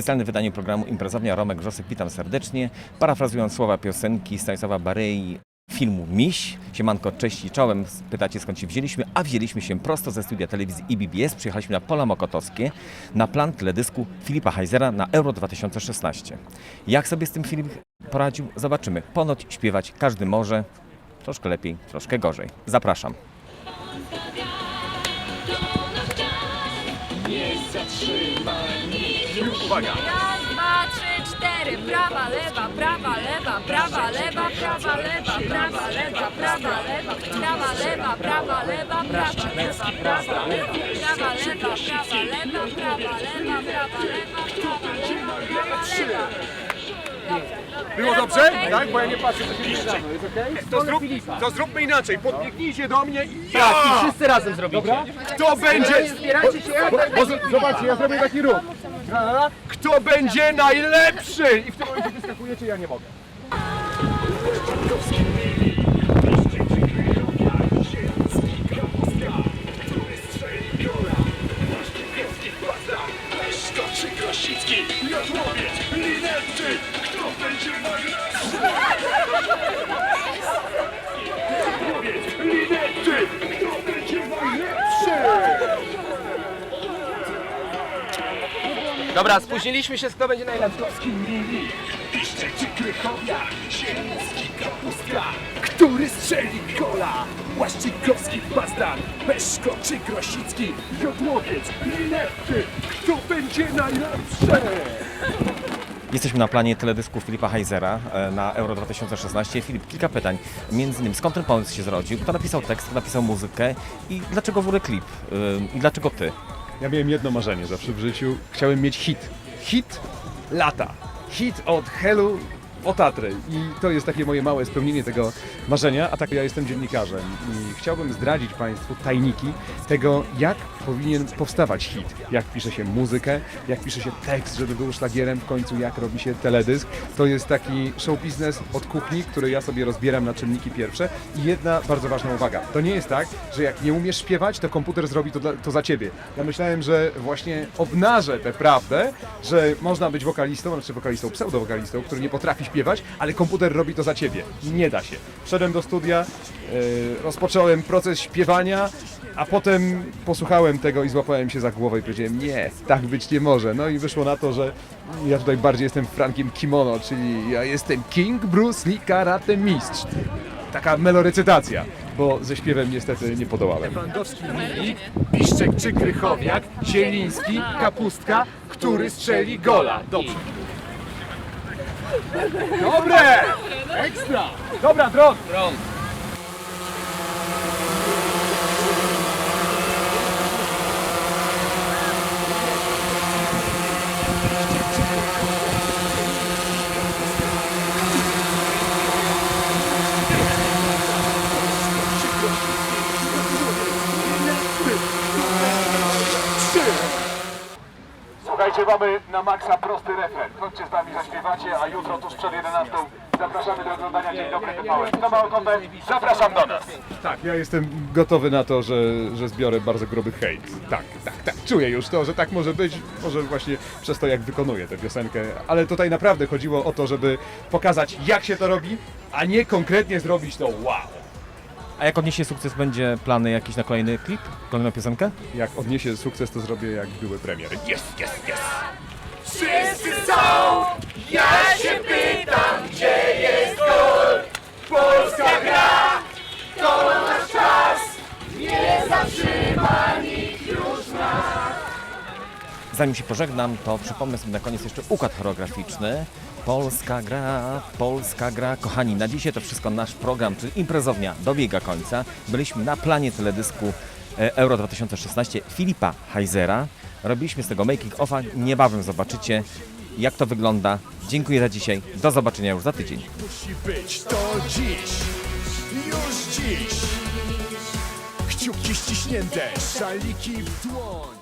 Specjalnym wydaniu programu Imprezownia Romek Grzosek witam serdecznie. Parafrazując słowa piosenki Stanisława Barei filmu Miś. Siemanko, cześć i czołem. Pytacie skąd się wzięliśmy? A wzięliśmy się prosto ze studia telewizji IBBS. Przyjechaliśmy na Pola Mokotowskie na plan teledysku Filipa Heisera na Euro 2016. Jak sobie z tym Filip poradził? Zobaczymy. Ponoć śpiewać każdy może. Troszkę lepiej, troszkę gorzej. Zapraszam. Raz, dwa, trzy, cztery, prawa, lewa, prawa, lewa, prawa, lewa, prawa, lewa, prawa, lewa, prawa, lewa, prawa, lewa, prawa, lewa, prawa, lewa, prawa, lewa, prawa, lewa, prawa, lewa, prawa, lewa, prawa, lewa, prawa, lewa, prawa, lewa. Było dobrze? Tak, bo ja nie patrzę, co się dzieje. Jest okej? To, zrób, to zróbmy inaczej. Podbiegnijcie do mnie i ja! Tak, i wszyscy razem zrobicie. Kto będzie... Zbierajcie się Bo, bo, zobaczcie, ja zrobię taki ruch. Kto będzie najlepszy? I w tym momencie wyskakujecie, ja nie mogę. Skoczy Krasicki, Jadłowiec, Linetty, kto będzie najlepszy? Jadłowiec, Linetty, kto będzie najlepszy? Dobra, spóźniliśmy się, kto będzie najlepszy. Mili, Piszczeci Krychowia, Zieliński Kapustka, który strzeli gola? Łaszczykowski Bazdan, Peszko czy Grosicki, Jodłowiec, Linetty, kto będzie najlepszy? Jesteśmy na planie teledysku Filipa Heisera e, na Euro 2016. Filip, kilka pytań. Między innymi, skąd ten pomysł się zrodził? Kto napisał tekst, kto napisał muzykę? I dlaczego w ogóle klip? Ym, I dlaczego ty? Ja miałem jedno marzenie zawsze w życiu. Chciałem mieć hit. Hit lata. Hit od Helu o Tatry. I to jest takie moje małe spełnienie tego marzenia. A tak ja jestem dziennikarzem i chciałbym zdradzić Państwu tajniki tego, jak powinien powstawać hit. Jak pisze się muzykę, jak pisze się tekst, żeby był szlagierem, w końcu jak robi się teledysk. To jest taki show biznes od kuchni, który ja sobie rozbieram na czynniki pierwsze. I jedna bardzo ważna uwaga. To nie jest tak, że jak nie umiesz śpiewać, to komputer zrobi to, dla, to za ciebie. Ja myślałem, że właśnie obnażę tę prawdę, że można być wokalistą, znaczy wokalistą, pseudowokalistą, który nie potrafi śpiewać, ale komputer robi to za ciebie. Nie da się. Wszedłem do studia, e, rozpocząłem proces śpiewania, a potem posłuchałem tego i złapałem się za głowę i powiedziałem, nie, tak być nie może. No i wyszło na to, że ja tutaj bardziej jestem Frankiem Kimono, czyli ja jestem King Bruce Lee Karate Mistrz. Taka melorecytacja, bo ze śpiewem niestety nie podołałem. Lewandowski Milik, Piszczek czy Krychowiak, Zieliński, Kapustka, który strzeli gola. Dobrze. Dobre! Ekstra! Dobra, dron! Ron. Słuchajcie, mamy na maksa prosty refren. Chodźcie z nami, zaśpiewacie, a jutro tuż przed 11 zapraszamy do oglądania Dzień Dobry TVN. Kto ma ochotę, zapraszam do nas. Tak, ja jestem gotowy na to, że, że zbiorę bardzo gruby hejt. Tak, tak, tak. Czuję już to, że tak może być. Może właśnie przez to, jak wykonuję tę piosenkę. Ale tutaj naprawdę chodziło o to, żeby pokazać, jak się to robi, a nie konkretnie zrobić to wow. A jak odniesie sukces, będzie plany jakiś na kolejny klip? Kolejną piosenkę? Jak odniesie sukces, to zrobię jak były premiery. Yes, yes, yes! Wszyscy są, ja się pytam, gdzie jest gol? Polska gra, to nasz czas, nie zatrzyma nikt już nas. Zanim się pożegnam, to przypomnę sobie na koniec jeszcze układ choreograficzny. Polska gra, Polska gra. Kochani, na dzisiaj to wszystko nasz program, czyli imprezownia dobiega końca. Byliśmy na planie teledysku e, Euro 2016 Filipa Heisera. Robiliśmy z tego making offa. Niebawem zobaczycie, jak to wygląda. Dziękuję za dzisiaj. Do zobaczenia już za tydzień. Musi być to dziś, już dziś. Kciuki ściśnięte, szaliki w dłoń.